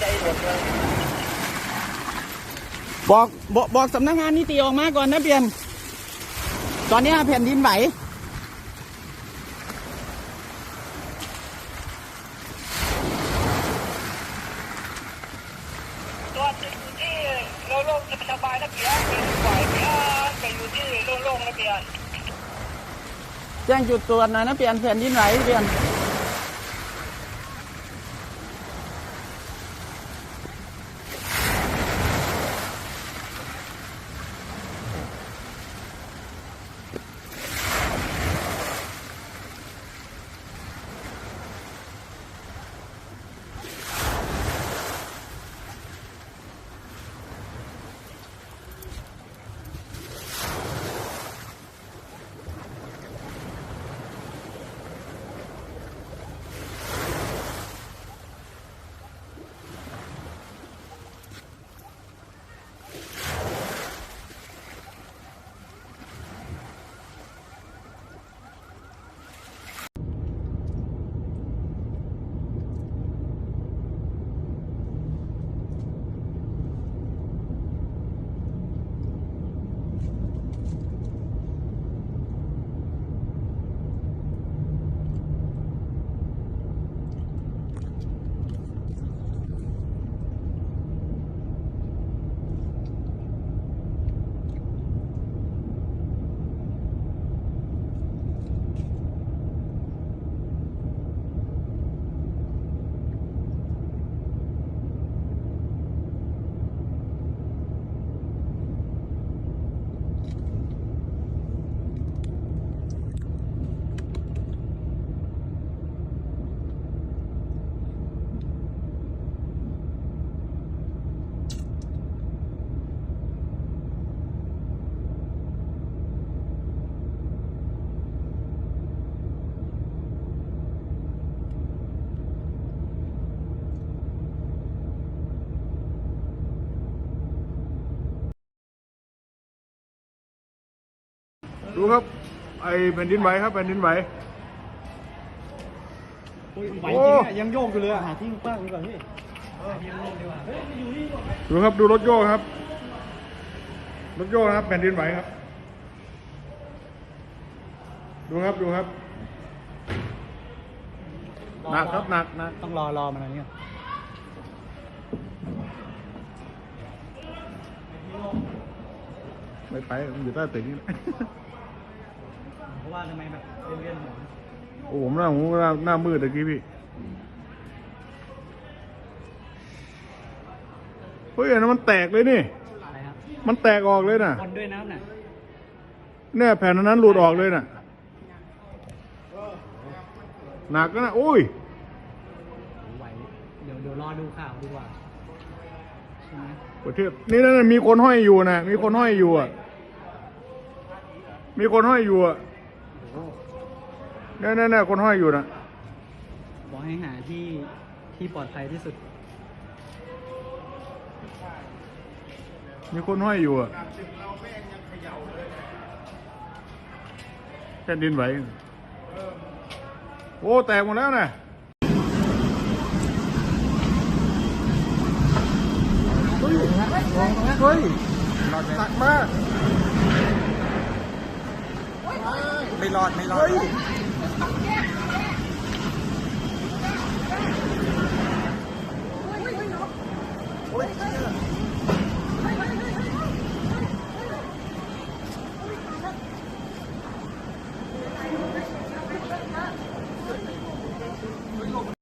ใจหมดเลยบอกบอกบอกสำนักงานนิติออกมาก่อนนะเพียน ตอนเนี้ยแผ่นดินไหวตัวที่อยู่ที่โล่งๆสบายๆนะเพียนเป็นไหวเพียนไปอยู่ที่โล่งๆนะเพียนแจ้งจุดตรวจหน่อยนะเปลี่ยนแผ่นดินไหวเปลี่ยน ดูครับ ไอแผ่นดินไหวครับแผ่นดินไหวไหวจริงอะยังโยกอยู่เลยอะหาที่กว้างดีกว่าพี่ดูครับดูรถโยกครับ รถโยกนะครับแผ่นดินไหวครับ ดูครับดูครับหนักครับหนักหนักต้องรอรอมันอะไรเงี้ยไม่ไปมันอยู่ใต้ตึกนี่แหละเพราะ ว่าทำไมแบบเลื่อนๆหมดโอ้ผมหน้าผมหน้าหน้ามืดตะกี้พี่เฮ้ยอันนั้นมันแตกเลยนี่ อะไรครับมันแตกออกเลยน่ะคนด้วยน้ำน่ะเนี่ยแผ่นอันนั้นหลุดออกเลยน่ะหนักนะโอ้ยไหวเดี๋ยวเดี๋ยวรอดูข่าวดีกว่าใช่ไหมประเทศนี่นั่นมีคนห้อยอยู่นะมีคนห้อยอยู่อะมีคนห้อยอยู่อะ นั่นนั่นคนห้อยอยู่นะบอกให้หาที่ที่ปลอดภัยที่สุด มีคนห้อยอยู่อะแผ่นดินไหวโอ้ แตกหมดแล้วนะเฮ้ยเฮ้ยหนักมาก ไม่รอดไม่รอด